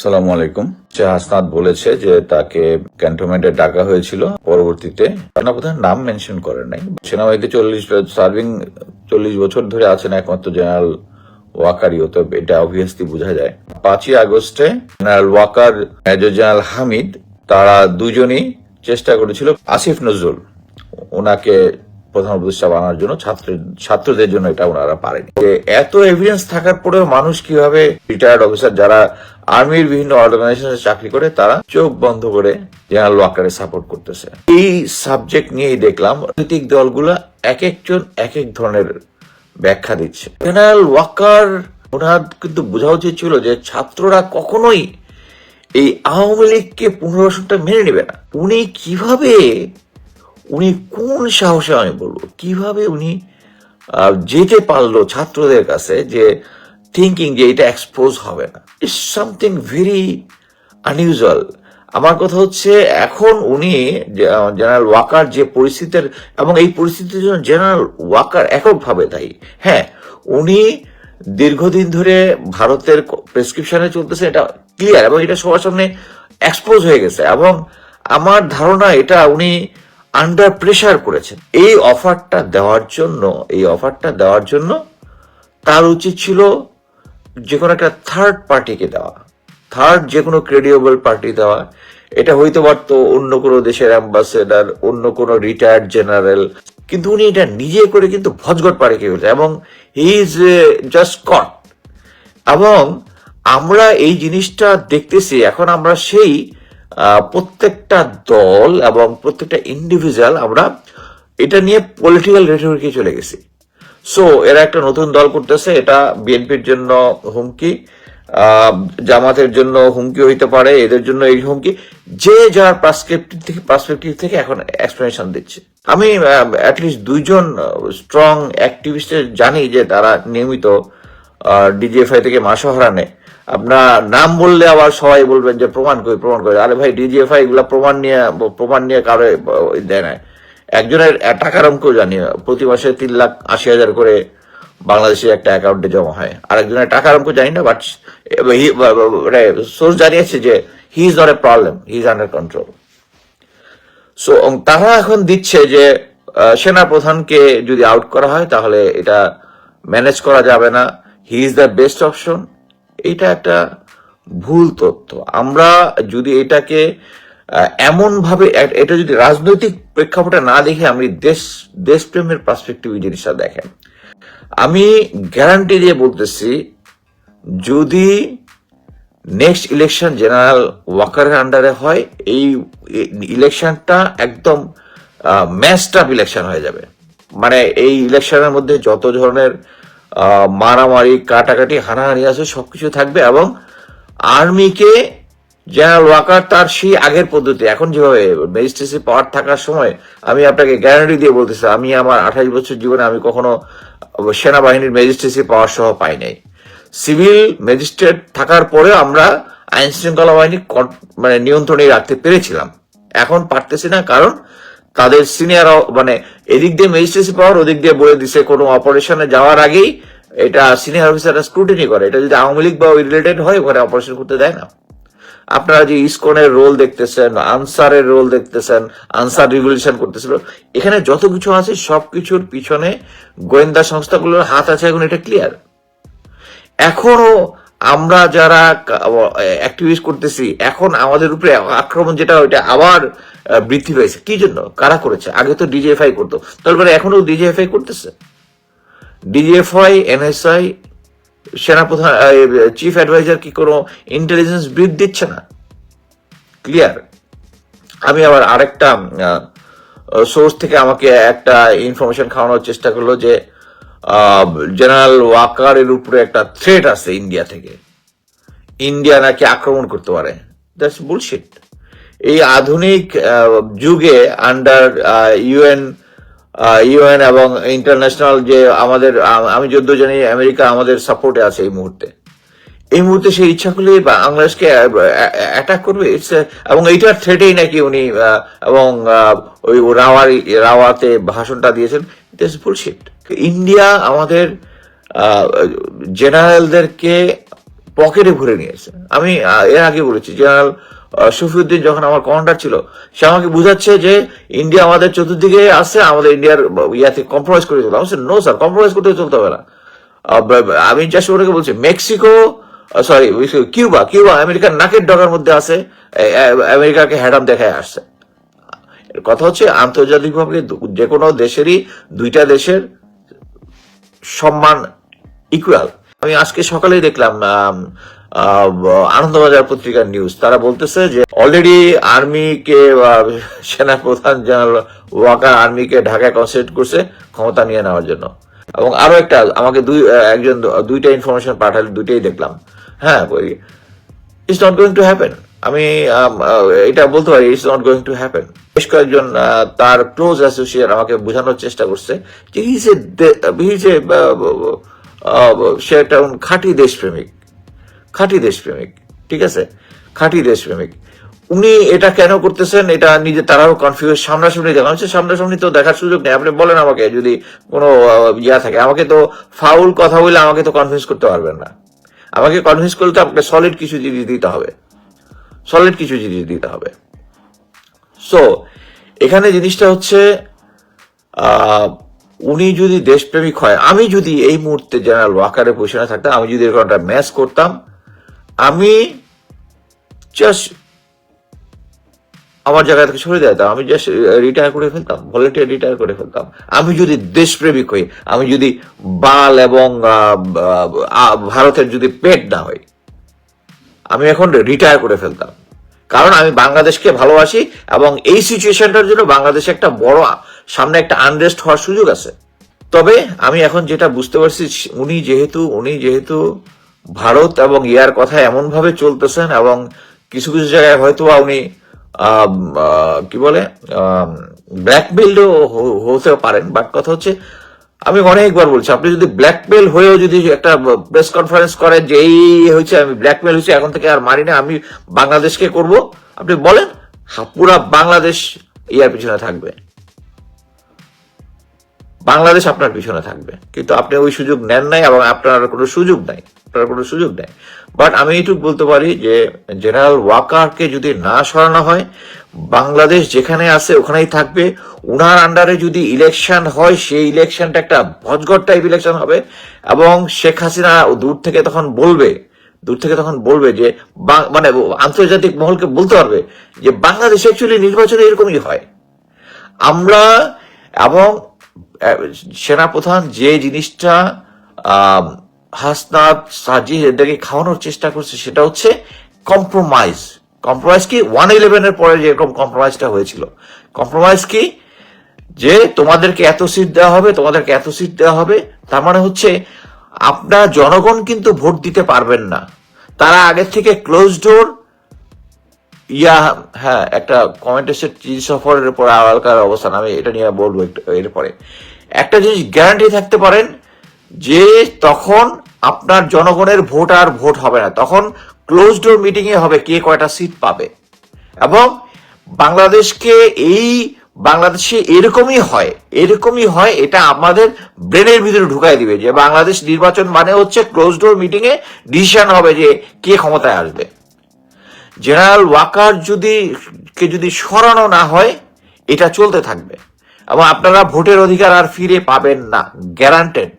সালামু আলাইকুম। সে হাসনাত বলেছে যে তাকে ক্যান্টনমেন্টে ডাকা হয়েছিল। পরবর্তীতে সেনাপ্রধান নাম মেনশন করে নাই। সেনাবাহিনীতে চল্লিশ সার্ভিং চল্লিশ বছর ধরে আছেন একমাত্র জেনারেল ওয়াকারিও তো এটা অবভিয়াসলি বোঝা যায়। পাঁচই আগস্টে general Waker major general Hamid, তারা দুজনই চেষ্টা করেছিল আসিফ নজরুল, ওনাকে প্রধান উপদেষ্টা বানানোর জন্য ছাত্র ছাত্রদের জন্য এটা ওনারা পারেনি। এত এভিডেন্স থাকার পরেও মানুষ কীভাবে রিটায়ার্ড অফিসার যারা আর্মির বিভিন্ন অর্গানাইজেশনে চাকরি করে, তারা চোখ বন্ধ করে জেনারেল ওয়াকারে সাপোর্ট করতেছে। এই সাবজেক্ট নিয়েই দেখলাম, রাজনৈতিক দলগুলো এক একজন এক এক ধরনের ব্যাখ্যা দিচ্ছে। জেনারেল ওয়াকার ওনার কিন্তু বোঝা উচিত ছিল যে ছাত্ররা কখনোই এই আওয়ামী লীগকে পুনর্বাসনটা মেনে নেবে না। উনি কীভাবে উনি কোন সাহসে আমি বলব? কীভাবে উনি যেতে পারল ছাত্রদের কাছে যে থিঙ্কিং যে এটা এক্সপোজ হবে না? ইটস সামথিং ভেরি আনইউজুয়াল আমার কথা হচ্ছে, এখন উনি জেনারেল ওয়াকার যে পরিস্থিতির, এবং এই পরিস্থিতির জন্য জেনারেল ওয়াকার এককভাবে দায়ী। হ্যাঁ উনি দীর্ঘদিন ধরে ভারতের প্রেসক্রিপশনে চলতেছে, এটা ক্লিয়ার এবং এটা সবার সামনে এক্সপোজ হয়ে গেছে। এবং আমার ধারণা এটা উনি আন্ডার প্রেশার করেছেন। এই অফারটা দেওয়ার জন্য, এই অফারটা দেওয়ার জন্য তার উচিত ছিল যে কোনো একটা থার্ড পার্টিকে দেওয়া। থার্ড যে কোনো ক্রেডিয়েবল পার্টি দেওয়া। এটা হইতে পারতো অন্য কোনো দেশের অ্যাম্বাসেডার অন্য কোনো রিটায়ার্ড জেনারেল কিন্তু উনি এটা নিজে করে কিন্তু ভজগট পারে কি হয়েছে এবং হি ইজ জাস্ট কট এবং আমরা এই জিনিসটা দেখতেছি, এখন আমরা সেই প্রত্যেকটা দল এবং প্রত্যেকটা ইন্ডিভিজুয়াল আমরা এটা নিয়ে পলিটিক্যাল রেটরিকে চলে গেছি। সো এরা একটা নতুন দল করতেছে, এটা বিএনপির জন্য হুমকি জামাতের জন্য হুমকি হইতে পারে, এদের জন্য এই হুমকি, যে যার পার্সপেক্টিভ থেকে পার্সপেক্টিভ থেকে এখন এক্সপ্লেনেশন দিচ্ছে। আমি অ্যাটলিস্ট দুইজন স্ট্রং অ্যাক্টিভিস্টের জানি যে তারা নিয়মিত ডিজিএফআই থেকে মাসোহারা নেয় আপনার নাম বললে আবার সবাই বলবেন যে প্রমাণ করি, প্রমাণ করে। আরে ভাই ডিজিএফআই এগুলা প্রমাণ নিয়ে প্রমাণ নিয়ে কারও দেয় না একজনের টাকার অঙ্ক জানি, প্রতি মাসে তিন লাখ আশি হাজার করে বাংলাদেশে একটা অ্যাকাউন্টে জমা হয়। আর একজনের টাকার অঙ্ক জানি না বাট সোর্স জানিয়েছে যে he is not a problem he is under control so তারা এখন দিচ্ছে যে সেনা প্রধানকে যদি আউট করা হয়, তাহলে এটা ম্যানেজ করা যাবে না। He is the best option এটা একটা ভুল তথ্য। আমরা যদি এটাকে এমন ভাবে এটা যদি রাজনৈতিক প্রেক্ষাপটে না দেখে আমি দেশ, দেশপ্রেমের পার্সপেক্টিভ জিনিসটা দেখেন, আমি গ্যারান্টি দিয়ে বলতেছি, যদি নেক্সট ইলেকশন জেনারেল ওয়াকারের আন্ডারে হয়, এই ইলেকশনটা একদম ম্যাচড আপ ইলেকশন হয়ে যাবে। মানে এই ইলেকশনের মধ্যে যত ধরনের মারামারি, কাটাকাটি, হানাহানি আছে, সবকিছু থাকবে এবং আর্মিকে জেনারেল ওয়াকার তার সেই আগের পদ্ধতি। এখন যেভাবে ম্যাজিস্ট্রেসি পাওয়ার থাকার সময় আমি আপনাকে গ্যারান্টি দিয়ে বলতেছি, আমি আমার আঠাশ বছর জীবনে আমি কখনো সেনাবাহিনীর ম্যাজিস্ট্রেসি পাওয়ার সহ পাই নাই। সিভিল ম্যাজিস্ট্রেট থাকার পরে আমরা আইন শৃঙ্খলা বাহিনী মানে নিয়ন্ত্রণে রাখতে পেরেছিলাম। এখন পারতেছি না, কারণ তাদের সিনিয়র মানে এদিক দিয়ে ম্যাজিস্ট্রেসি পাওয়ার ওদিক দিয়ে বলে দিছে, কোনো অপারেশনে যাওয়ার আগেই এটা সিনিয়র অফিসাররা স্ক্রুটিনি করে। এটা যদি আওয়ামী লীগ বা রিলেটেড হয়, ওখানে অপারেশন করতে দেয় না। আপনারা যে ইসকনের রোল দেখতেছেন, আনসারের রোল দেখতেছেন, আনসার রিভলিউশন করতেছিল, এখানে যত কিছু আছে, সবকিছুর পিছনে গোয়েন্দা সংস্থাগুলোর হাত আছে, এখন এটা ক্লিয়ার এখনও আমরা যারা অ্যাক্টিভিস্ট করতেছি, এখন আমাদের উপরে আক্রমণ যেটা, ওইটা আবার বৃদ্ধি পেয়েছে। কি জন্য? কারা করেছে? আগে তো ডিজিএফআই করতো। তারপরে এখনও ডিজিএফআই করতেছে? ডিজিএফআই এনএসআই সেনাপ্রধান চিফ অ্যাডভাইজার কি কোনো ইন্টেলিজেন্স ব্রিফ দিচ্ছে না? ক্লিয়ার আমি আবার আরেকটা সোর্স থেকে আমাকে একটা ইনফরমেশন খাওয়ানোর চেষ্টা করল যে জেনারেল ওয়াকারের উপরে একটা থ্রেট আছে ইন্ডিয়া থেকে। ইন্ডিয়া নাকি আক্রমণ করতে পারে। দ্যাটস বুলশিট এই আধুনিক যুগে আন্ডার ইউএন ইউএন এবং ইন্টারন্যাশনাল যে আমাদের আমি যদি জানি আমেরিকা আমাদের সাপোর্টে আছে এই মুহূর্তে। এই মুহূর্তে সেই ইচ্ছা করলে বাংলাদেশকে অ্যাটাক করবে, It's a- এবং এইটার থ্রেটেই নাকি উনি এবং ওই রাওয়ার, রাওয়াতে ভাষণটা দিয়েছেন দিস বুলশিট ইন্ডিয়া আমাদের জেনারেলদেরকে পকেটে ভরে নিয়েছে। আমি এর আগে বলেছি জেনারেল শফিউদ্দিন যখন আমার কমান্ডার ছিল, সে আমাকে বুঝাচ্ছে যে ইন্ডিয়া আমাদের চতুর্দিকে আছে, আমাদের ইন্ডিয়ার ইয়াতে কম্প্রোমাইজ করে চলতে হবে। নো স্যার কম্প্রোমাইজ করতে চলতে হবে না। আমি জাস্ট ওটাকে বলছি মেক্সিকো সরি কিউবা কিউবা আমেরিকার নাকের ডগার মধ্যে আছে আমেরিকাকে হ্যাডাম দেখায় আসছে। কথা হচ্ছে আন্তর্জাতিকভাবে যে কোনো দেশেরই দুইটা দেশের সম্মান ইকুয়াল আমি আজকে সকালেই দেখলাম আনন্দবাজার পত্রিকার নিউজ তারা বলতেছে যে অলরেডি আর্মিকে সেনা প্রধান জেনারেল ওয়াকার আর্মিকে ঢাকায় কনসেন্ট্রেট করছে, ক্ষমতা নিয়ে নেওয়ার জন্য। এবং আরও একটা, আমাকে দুই একজন দুইটা ইনফরমেশন পাঠালে দুইটাই দেখলাম। হ্যাঁ it's not going to happen আমি এটা বলতে পারি it's not going to happen বেশ কয়েকজন তার ক্লোজ অ্যাসোসিয়েট আমাকে বোঝানোর চেষ্টা করছে যে হিজ সে একটা খাঁটি দেশপ্রেমিক। খাঁটি দেশপ্রেমিক, ঠিক আছে? খাঁটি দেশপ্রেমিক। উনি এটা কেন করতেছেন, এটা নিজে তারাও কনফিউজ সামনাসামনি দেখা হচ্ছে সামনাসামনি তো দেখার সুযোগ নেই, আপনি বলেন আমাকে যদি কোনো ইয়া থাকে। আমাকে তো ফাউল কথা বলে আমাকে তো কনভিন্স করতে পারবেন না। আমাকে কনভিন্স করতে আপনাকে সলিড কিছু জিনিস দিতে হবে। সলিড কিছু জিনিস দিতে হবে। সো এখানে জিনিসটা হচ্ছে উনি যদি দেশপ্রেমিক হয়, আমি যদি এই মুহূর্তে জেনারেল ওয়াকারের পজিশনে থাকতাম, আমি যদি এরকম একটা ম্যাচ করতাম, আমি জাস্ট আমার জায়গা থেকে সরে যেতাম আমি জাস্ট রিটায়ার করে ফেলতাম ভলেন্টিয়ার রিটায়ার করে ফেলতাম। আমি যদি দেশপ্রেমিক হই, আমি যদি বাল এবং ভারতের যদি পেট না হই আমি এখন রিটায়ার করে ফেলতাম। কারণ আমি বাংলাদেশকে ভালোবাসি এবং এই সিচুয়েশনটার জন্য বাংলাদেশে একটা বড়, সামনে একটা আনরেস্ট হওয়ার সুযোগ আছে। তবে আমি এখন যেটা বুঝতে পারছি, উনি যেহেতু উনি যেহেতু ভারত এবং ইয়ার কথা এমন ভাবে চলতেছেন এবং কিছু কিছু জায়গায় হয়তো উনি কি বলে? ব্ল্যাক বেল্টও হতে পারেন বাট কথা হচ্ছে, আমি অনেকবার বলছি, আপনি যদি ব্ল্যাকমেল হয়েও যদি একটা প্রেস কনফারেন্স করেন যে এই হয়েছে, আমি ব্ল্যাকমেল হয়েছে, এখন থেকে আর মারি না, আমি বাংলাদেশকে করব। আপনি বলেন পুরা বাংলাদেশ ইয়ার পিছনে থাকবে। বাংলাদেশ আপনার পিছনে থাকবে। কিন্তু আপনি ওই সুযোগ নেন নাই এবং আপনার কোনো সুযোগ নাই। আপনার কোনো সুযোগ নেই। বাট আমি এইটুকু বলতে পারি যে জেনারেল ওয়াকারকে যদি না সরানো হয়, বাংলাদেশ যেখানে আছে ওখানেই থাকবে। উনার আন্ডারে যদি ইলেকশন হয়, সেই ইলেকশনটা একটা ভজগট টাইপ ইলেকশন হবে এবং শেখ হাসিনা দূর থেকে তখন বলবে, দূর থেকে তখন বলবে যে মানে আন্তর্জাতিক মহলকে বলতে পারবে যে, বাংলাদেশ অ্যাকচুয়ালি নির্বাচনে এরকমই হয়। আমরা এবং সেনাপ্রধান যে জিনিসটা হাসনাত সাজিদ এদেরকে খাওয়ানোর চেষ্টা করছে সেটা হচ্ছে কম্প্রোমাইজ কম্প্রোমাইজ কি? ওয়ান ইলেভেনের পরে যেরকম কম্প্রোমাইজটা হয়েছিল। কম্প্রোমাইজ কি? যে তোমাদেরকে এত সিট দেওয়া হবে, তোমাদেরকে এত সিট দেওয়া হবে, তার মানে হচ্ছে আপনার জনগণ কিন্তু ভোট দিতে পারবেন না। তারা আগের থেকে ক্লোজ ডোর ইয়া হ্যাঁ একটা কমেন্ট এসে সফরের পরে আওয়ালকার অবস্থান, আমি এটা নিয়ে বলব এরপরে। একটা জিনিস গ্যারান্টি থাকতে পারেন যে তখন আপনার জনগণের ভোট আর ভোট হবে না, তখন ক্লোজ ডোর মিটিং এ হবে কে কয়টা সিট পাবে। এবং বাংলাদেশকে এই, বাংলাদেশে এরকমই হয় এরকমই হয়, এটা আমাদের ব্রেনের ভিতরে ঢুকাই দিবে যে বাংলাদেশ নির্বাচন মানে হচ্ছে ক্লোজ ডোর মিটিং এ ডিসিশন হবে যে কে ক্ষমতায় আসবে। জেনারেল ওয়াকার যদি, কে যদি সরানো না হয়, এটা চলতে থাকবে। এবং আপনারা ভোটের অধিকার আর ফিরে পাবেন না। গ্যারান্টেড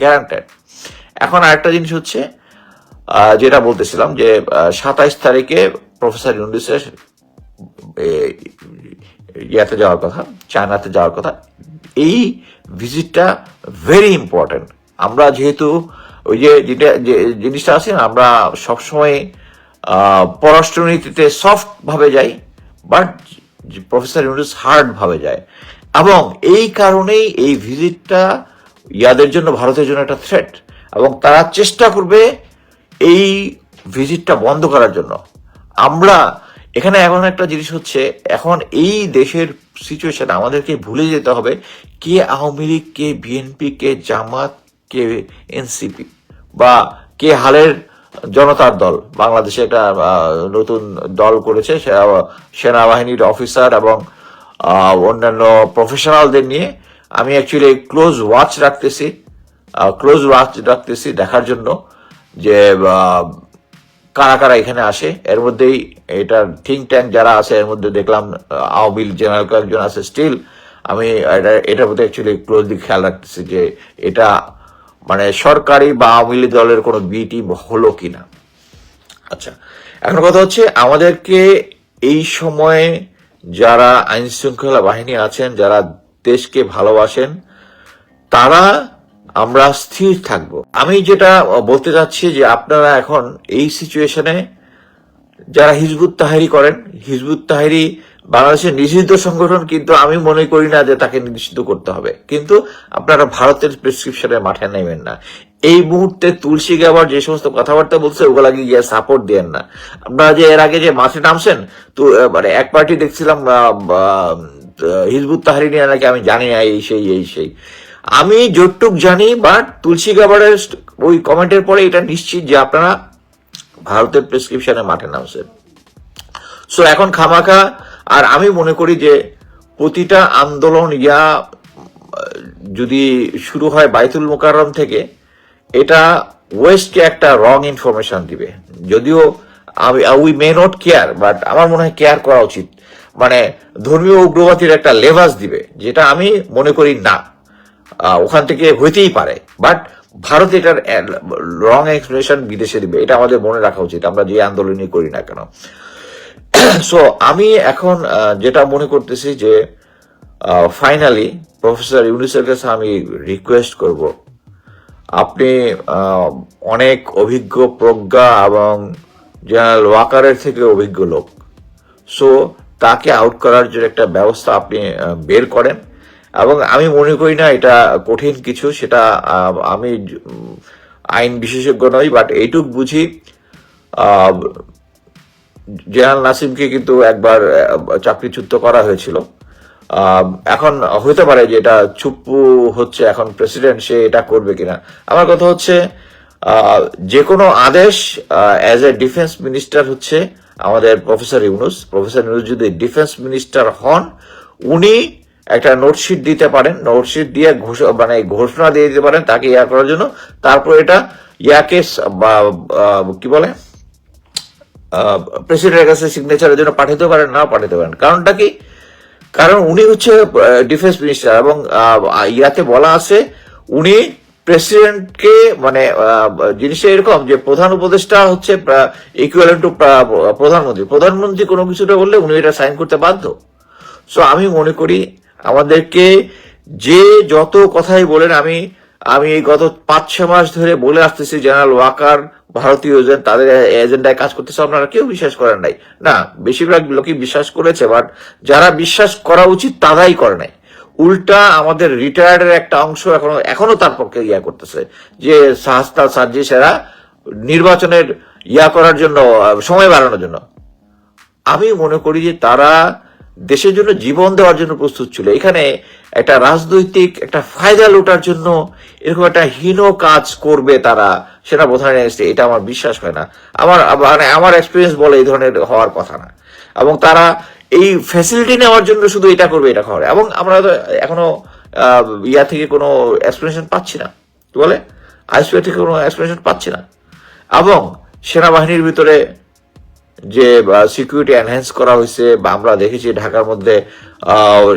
গ্যারান্টেড এখন আরেকটা জিনিস হচ্ছে যেটা বলতেছিলাম যে সাতাইশ তারিখে প্রফেসর ইউনিসের ইয়াতে যাওয়ার কথা, চায়নাতে যাওয়ার কথা, এই ভিজিটটা ভেরি ইম্পর্টেন্ট আমরা যেহেতু ওই যে, যেটা, যে, জিনিসটা আছে, আমরা সবসময় পররাষ্ট্রনীতিতে সফট ভাবে যাই বাট প্রফেসর ইউনুস হার্ড ভাবে যায়। এবং এই কারণেই এই ভিজিটটা ইয়াদের জন্য, ভারতের জন্য একটা থ্রেট এবং তারা চেষ্টা করবে এই ভিজিটটা বন্ধ করার জন্য। আমরা এখানে এখন একটা জিনিস হচ্ছে, এখন এই দেশের সিচুয়েশন আমাদেরকে ভুলে যেতে হবে কে আওয়ামী লীগ, কে বিএনপি, কে জামাত, কে এনসিপি বা কে হালের জনতার দল। বাংলাদেশে একটা নতুন দল করেছে সেনাবাহিনীর অফিসার এবং অন্যান্য প্রফেশনালদের নিয়ে। আমি অ্যাকচুয়ালি ক্লোজ ওয়াচ রাখতেছি ক্লোজ ওয়াচ রাখতেছি দেখার জন্য যে কারা কারা এখানে আসে। এর মধ্যেই এটা থিঙ্ক ট্যাঙ্ক যারা আছে, এর মধ্যে দেখলাম আওয়ামী জেনারেল কয়েকজন আছে স্টিল আমি এটা, এটার প্রতি অ্যাকচুয়ালি ক্লোজলি খেয়াল রাখতেছি যে এটা সরকারি বা আওয়ামী লীগ দলের কোনো বি টিম হলো কিনা? আচ্ছা এখন কথা হচ্ছে আমাদেরকে এই সময়ে যারা আইন শৃঙ্খলা বাহিনী আছেন, যারা দেশকে ভালোবাসেন, তারা আমরা স্থির থাকব। আমি যেটা বলতে চাচ্ছি যে আপনারা এখন এই সিচুয়েশনে যারা হিজবুত তাহারি করেন, হিজবুত তাহারি বাংলাদেশের নিষিদ্ধ সংগঠন কিন্তু আমি মনে করি না যে তাকে নিষিদ্ধ করতে হবে। কিন্তু আপনারা ভারতের প্রেসক্রিপশনে মাঠে নেবেন না। এই মুহূর্তে তুলসী গাবার যে সমস্ত কথাবার্তা বলছে ওগুলাকে গিয়ে সাপোর্ট দেন না। আপনারা যে এর আগে যে মাঠে নামছেন, তো মানে এক পার্টি দেখছিলাম হিজবুত তাহারি নিয়ে নাকি আমি জানি না, এই সেই এই সেই। আমি যতটুক জানি বাট তুলসী গাবারের ওই কমেন্টের পরে এটা নিশ্চিত যে আপনারা ভারতের প্রেসক্রিপশনে মাঠে নামছেন। সো এখন খামাখা আর আমি মনে করি যে প্রতিটা আন্দোলন ইয়া যদি শুরু হয় বাইতুল মোকাররম থেকে, এটা ওয়েস্টকে একটা রং ইনফরমেশন দিবে। যদিও আমি we may not care but আমার মনে হয় কেয়ার করা উচিত। মানে ধর্মীয় উগ্রবাদীর একটা লেভাস দিবে, যেটা আমি মনে করি না। ওখান থেকে হইতেই পারে। বাট ভারত এটার রং এক্সপ্লেনেশন বিদেশে দিবে, এটা আমাদের মনে রাখা উচিত। আমরা যে আন্দোলনই করি না কেন। সো আমি এখন যেটা মনে করতেছি যে ফাইনালি প্রফেসর ইউনিসের কাছে আমি রিকোয়েস্ট করব। আপনি অনেক অভিজ্ঞ প্রজ্ঞা এবং জেনারেল ওয়াকারের থেকে অভিজ্ঞ লোক। সো তাকে আউট করার জন্য একটা ব্যবস্থা আপনি বের করেন। এবং আমি মনে করি না এটা কঠিন কিছু, সেটা আমি আইন বিশেষজ্ঞ নই বাট এইটুক বুঝি জেনারেল নাসিমকে কিন্তু একবার চাকরিচ্যুত করা হয়েছিল। এখন হতে পারে যে এটা চুপ্পু হচ্ছে এখন প্রেসিডেন্ট, সে এটা করবে কিনা। আমার কথা হচ্ছে যে কোনো আদেশ অ্যাজ এ ডিফেন্স মিনিস্টার হচ্ছে আমাদের প্রফেসর ইউনুস। প্রফেসর ইউনুস যদি ডিফেন্স মিনিস্টার হন, উনি একটা নোটশিট দিতে পারেন। নোটশিট দিয়ে ঘোষ- মানে ঘোষণা দিয়ে দিতে পারেন তাকে ইয়া করার জন্য। তারপর এটা ইয়াকে বা কি বলে? প্রেসিডেন্টের কাছে সিগনেচারের জন্য পাঠাতে পারেন না পাঠাতে পারেন। কারণটা কি? কারণ উনি হচ্ছে ডিফেন্স মিনিস্টার এবং ইয়াতে বলা আছে, উনি প্রেসিডেন্টকে মানে জিনিসটা এরকম যে প্রধান উপদেষ্টা হচ্ছে ইকুয়ালেন্ট টু প্রধানমন্ত্রী। প্রধানমন্ত্রী কোনো কিছুটা বললে উনি এটা সাইন করতে বাধ্য। সো আমি মনে করি আমাদেরকে যে যত কথাই বলেন, আমি আমি গত পাঁচ ছ মাস ধরে বলে আসতেছি জেনারেল ওয়াকার ভারতীয় তাদের এজেন্ডায় কাজ করতেছে, আপনারা কেউ বিশ্বাস করেন নাই। না, বেশিরভাগ লোকই বিশ্বাস করেছে বাট যারা বিশ্বাস করা উচিত তারাই করে নাই। উল্টা আমাদের রিটায়ার্ডের একটা অংশ এখনও এখনও তার পক্ষে ইয়া করতেছে, যে সাহস্তা সার্জিসেরা নির্বাচনের ইয়া করার জন্য সময় বাড়ানোর জন্য। আমি মনে করি যে তারা দেশের জন্য জীবন দেওয়ার জন্য প্রস্তুত ছিল। এখানে একটা রাজনৈতিক, একটা ফায়দা লুটার জন্য এরকম একটা হীন কাজ করবে তারা, সেটা প্রধান এটা আমার বিশ্বাস হয় না। আমার মানে আমার এক্সপিরিয়েন্স বলে এই ধরনের হওয়ার কথা না। এবং তারা এই ফ্যাসিলিটি নেওয়ার জন্য শুধু এটা করবে, এটা করে এবং আমরা এখনও ইয়া থেকে কোনো এক্সপ্লেনেশন পাচ্ছি না। বলে? আইসিআই থেকে কোনো এক্সপ্লেনেশন পাচ্ছি না। এবং সেনাবাহিনীর ভিতরে যে সিকিউরিটি এনহ্যান্স করা হয়েছে বা আমরা দেখেছি ঢাকার মধ্যে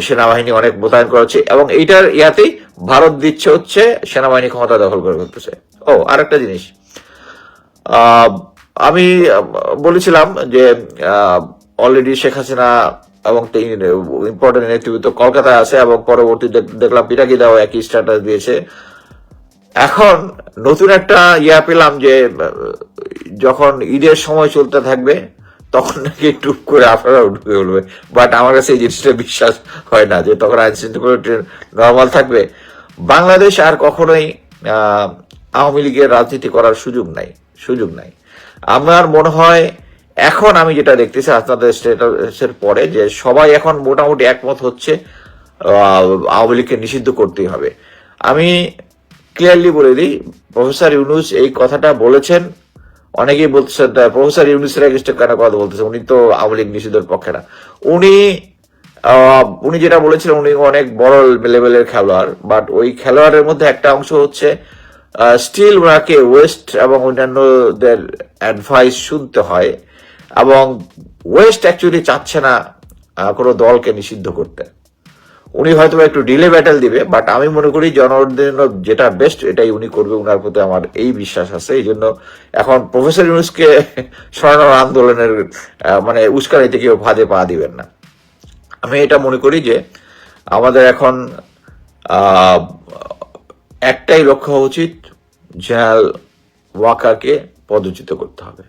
সেনাবাহিনী অনেক মোতায়েন করা হচ্ছে এবং এইটার ইয়াতেই ভারত দিচ্ছে হচ্ছে সেনাবাহিনী ক্ষমতা দখল করে ফেলতেছে। ও, আরেকটা জিনিস। আমি বলেছিলাম যে অলরেডি শেখ হাসিনা এবং ইম্পর্টেন্ট নেতৃত্ব কলকাতায় আছে এবং পরবর্তী দেখলাম দেখলাম পিটাকিদাও একই স্ট্যাটাস দিয়েছে। এখন নতুন একটা ইয়া পেলাম যে যখন ঈদের সময় চলতে থাকবে তখন নাকি টুক করে আপনারা ঢুকে উঠবে বাট আমার কাছে এই জিনিসটা বিশ্বাস হয় না যে তখন আইন শৃঙ্খলা নর্মাল থাকবে। বাংলাদেশ আর কখনোই আওয়ামী লীগের রাজনীতি করার সুযোগ নাই সুযোগ নাই। আমার মনে হয় এখন আমি যেটা দেখতেছি আপনাদের স্টেটাসের পরে যে সবাই এখন মোটামুটি একমত হচ্ছে আওয়ামী লীগকে নিষিদ্ধ করতেই হবে। আমি ক্লিয়ারলি বলে দিই, প্রফেসর ইউনুস এই কথাটা বলেছেন। অনেকেই বলতেছেন "তা প্রফেসর ইউনুসের এগেস্টে কেন কথা বলতেছেন উনি তো আওয়ামী লীগ নিষিদ্ধের পক্ষে না। উনি উনি যেটা বলেছিলেন, উনি অনেক বড় লেভেলের খেলোয়াড় বাট ওই খেলোয়াড়ের মধ্যে একটা অংশ হচ্ছে স্টিল ওনাকে ওয়েস্ট এবং অন্যান্যদের অ্যাডভাইস শুনতে হয় এবং ওয়েস্ট অ্যাকচুয়ালি চাচ্ছে না কোনো দলকে নিষিদ্ধ করতে। উনি হয়তো একটু ডিলে ব্যাটেল দিবে বাট আমি মনে করি জনগণের যেটা বেস্ট এটাই উনি করবে উনার প্রতি আমার এই বিশ্বাস আছে। এই জন্য এখন প্রফেসর ইউনুসকে সরানোর আন্দোলনের মানে উস্কানিতে কেউ ফাঁদে পা দিবেন না। আমি এটা মনে করি যে আমাদের এখন একটাই লক্ষ্য উচিত, জেনারেল ওয়াকাকে পদচ্যুত করতে হবে।